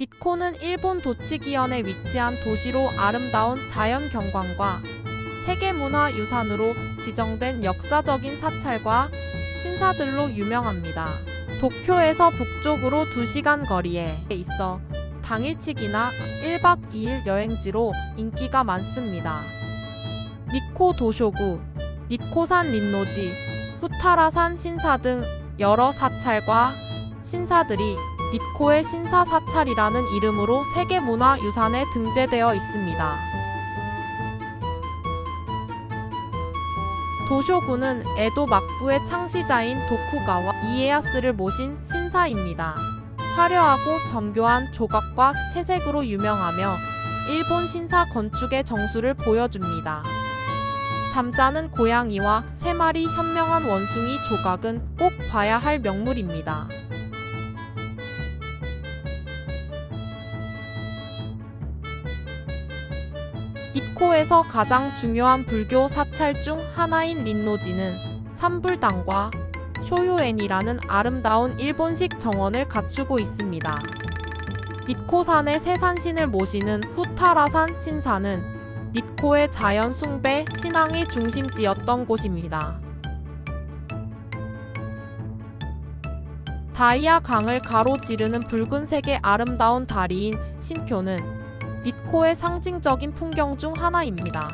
니코는 일본 도치기현에 위치한 도시로 아름다운 자연 경관과 세계문화 유산으로 지정된 역사적인 사찰과 신사들로 유명합니다. 도쿄에서 북쪽으로 2시간 거리에 있어 당일치기나 1박 2일 여행지로 인기가 많습니다. 니코 도쇼구, 니코산 린노지, 후타라산 신사 등 여러 사찰과 신사들이 니코의 신사 사찰이라는 이름으로 세계문화유산에 등재되어 있습니다. 도쇼구는 에도 막부의 창시자인 도쿠가와 이에야스를 모신 신사입니다. 화려하고 정교한 조각과 채색으로 유명하며 일본 신사 건축의 정수를 보여줍니다. 잠자는 고양이와 세 마리 현명한 원숭이 조각은 꼭 봐야 할 명물입니다. 이코에서 가장 중요한 불교 사찰 중 하나인 린노지는 삼불당과 쇼요엔이라는 아름다운 일본식 정원을 갖추고 있습니다. 니코산의 세산신을 모시는 후타라산 신사는 니코의 자연 숭배 신앙의 중심지였던 곳입니다. 다이아 강을 가로지르는 붉은색의 아름다운 다리인 신표는 니코의 상징적인 풍경 중 하나입니다.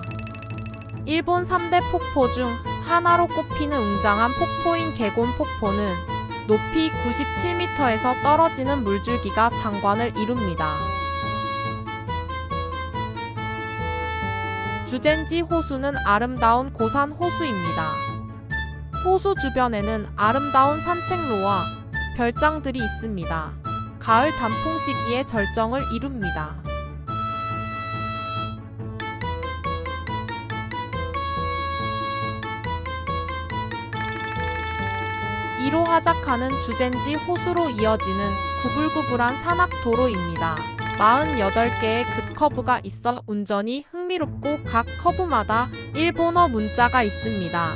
일본 3대 폭포 중 하나로 꼽히는 웅장한 폭포인 개곤 폭포는 높이 97m에서 떨어지는 물줄기가 장관을 이룹니다. 주젠지 호수는 아름다운 고산 호수입니다. 호수 주변에는 아름다운 산책로와 별장들이 있습니다. 가을 단풍 시기에 절정을 이룹니다. 이로하자카는 주젠지 호수로 이어지는 구불구불한 산악 도로입니다. 48개의 급커브가 있어 운전이 흥미롭고 각 커브마다 일본어 문자가 있습니다.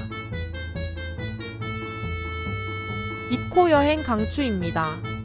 니코 여행 강추입니다.